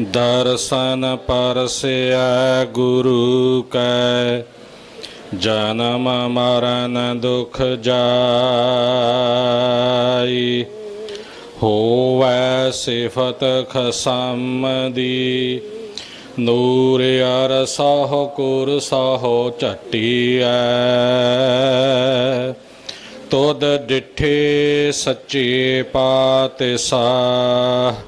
ਦਰਸ਼ਨ ਪਰਸਿਆ ਗੁਰੂ ਕੈ, ਜਨਮ ਮਰਨ ਦੁਖ ਜਾਈ। ਹੋਵੈ ਸਿਫਤ ਖਸਮ ਦੀ ਨੂਰ ਅਰ ਸਾਹ ਕੁਰ ਸਾਹੋ ਝਟੀਐ। ਤੁਧ ਡਿਠੇ ਸੱਚੇ ਪਾਤਸ਼ਾਹ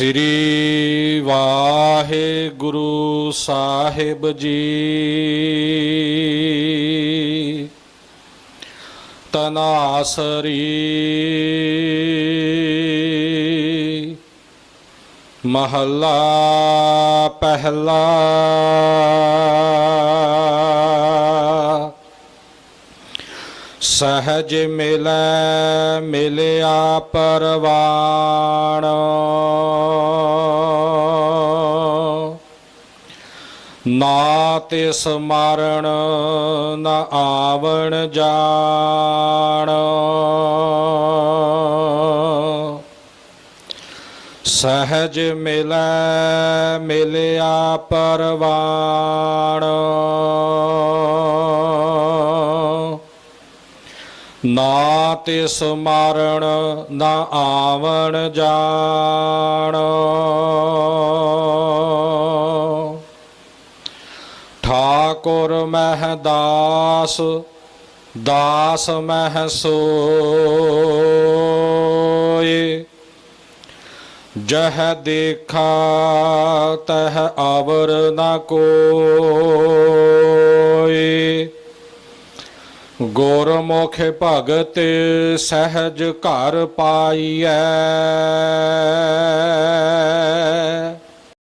ਸ੍ਰੀ ਵਾਹਿਗੁਰੂ ਸਾਹਿਬ ਜੀ। ਤਨਾਸਰੀ ਮਹੱਲਾ ਪਹਿਲਾ। ਸਹਜ ਮਿਲੈ ਮਿਲਿਆ ਪਰਵਾਣ। ਨਾ ਤਿਸ ਮਰਨ ਨਾ ਆਵਣ ਜਾਣ। ਸਹਜ ਮਿਲੈ, ਮਿਲਿਆ ਪਰਵਾਣ। ਨਾ ਤਿਸ ਮਰਨ ਨਾ ਆਵਣ ਜਾਣ। ਠਾਕੁਰ ਮਹਿ ਦਾਸ ਦਾਸ ਮਹਿ ਸੋਏ। ਜਹ ਦੇਖਾ ਤਹ ਆਵਰ ਨ ਕੋਏ। ਗੁਰਮੁਖ ਭਗਤ ਸਹਿਜ ਘਰ ਪਾਈਐ।